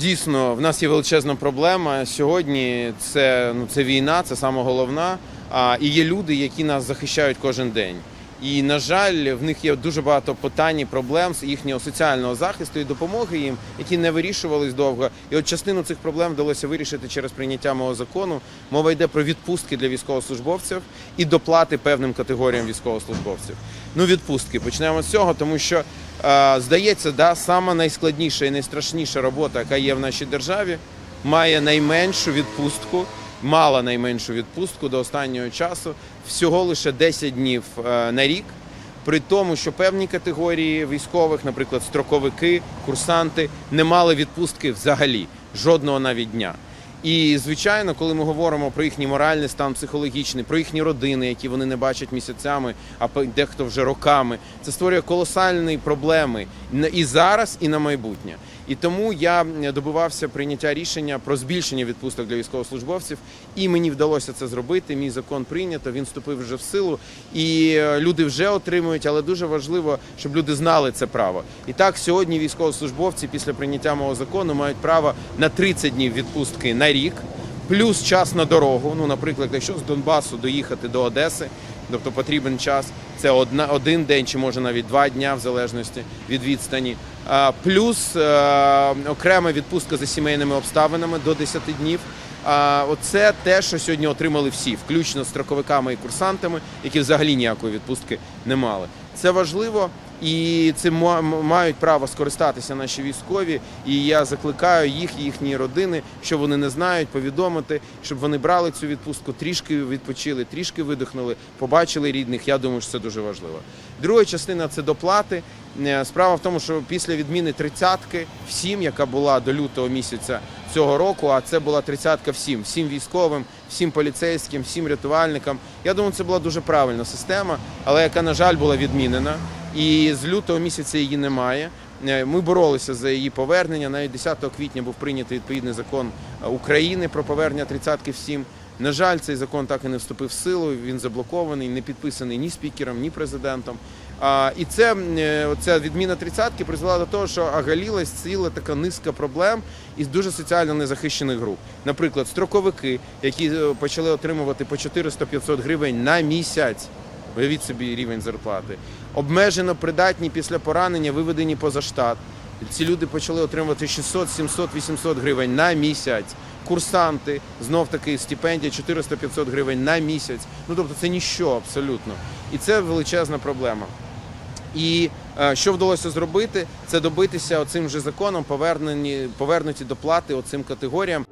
Дійсно, в нас є величезна проблема. Сьогодні це, ну, це війна, це саме головна. А, і є люди, які нас захищають кожен день. І, на жаль, в них є дуже багато питань, і проблем з їхнього соціального захисту і допомоги їм, які не вирішувались довго. І от частину цих проблем вдалося вирішити через прийняття мого закону. Мова йде про відпустки для військовослужбовців і доплати певним категоріям військовослужбовців. Ну, відпустки почнемо з цього, тому що здається, да, сама найскладніша і найстрашніша робота, яка є в нашій державі, має найменшу відпустку, мала найменшу відпустку до останнього часу, всього лише 10 днів е, на рік. При тому, що певні категорії військових, наприклад, строковики, курсанти, не мали відпустки взагалі жодного навіть дня. І звичайно, коли ми говоримо про їхній моральний стан, психологічний, про їхні родини, які вони не бачать місяцями, а дехто вже роками, це створює колосальні проблеми і зараз, і на майбутнє. І тому я добивався прийняття рішення про збільшення відпусток для військовослужбовців, і мені вдалося це зробити. Мій закон прийнято, він вступив вже в силу, і е, люди вже отримують, але дуже важливо, щоб люди знали це право. І так, сьогодні військовослужбовці після прийняття мого закону мають право на 30 днів відпустки на рік. Плюс час на дорогу. Ну, наприклад, якщо з Донбасу доїхати до Одеси, тобто потрібен час, це одна, один день чи може навіть два дня, в залежності від відстані. А, плюс е, окрема відпустка за сімейними обставинами до 10 днів. А оце те, що сьогодні отримали всі, включно з строковиками і курсантами, які взагалі ніякої відпустки не мали. Це важливо. І цим мають право скористатися наші військові. І я закликаю їх, і їхні родини, що вони не знають, повідомити, щоб вони брали цю відпустку, трішки відпочили, трішки видихнули, побачили рідних. Я думаю, що це дуже важливо. Друга частина це доплати. Е, Справа в тому, що після відміни тридцятки всім, яка була до лютого місяця цього року, а це була тридцятка всім, всім військовим, всім поліцейським, всім рятувальникам. Я думаю, це була дуже правильна система, але яка, на жаль, була відмінена. І з лютого місяця її немає. Е, Ми боролися за її повернення. Навіть 10 квітня був прийнятий відповідний закон е, України про повернення тридцятки всім. На жаль, цей закон так і не вступив в силу. Він заблокований, не підписаний ні спікером, ні президентом. І це е, оця відміна тридцятки призвела до того, що оголілась ціла така низка проблем із дуже соціально незахищених груп. Наприклад, строковики, які почали отримувати по 400-500 гривень на місяць. Уявіть собі рівень зарплати. Обмежено придатні після поранення, виведені поза штат. Ці люди почали отримувати 600, 700, 800 гривень на місяць. Курсанти, знов таки стипендія 400-500 гривень на місяць. Ну тобто це ніщо абсолютно. І це величезна проблема. І е, що вдалося зробити, це добитися оцим же законом повернені, повернуті доплати оцим категоріям.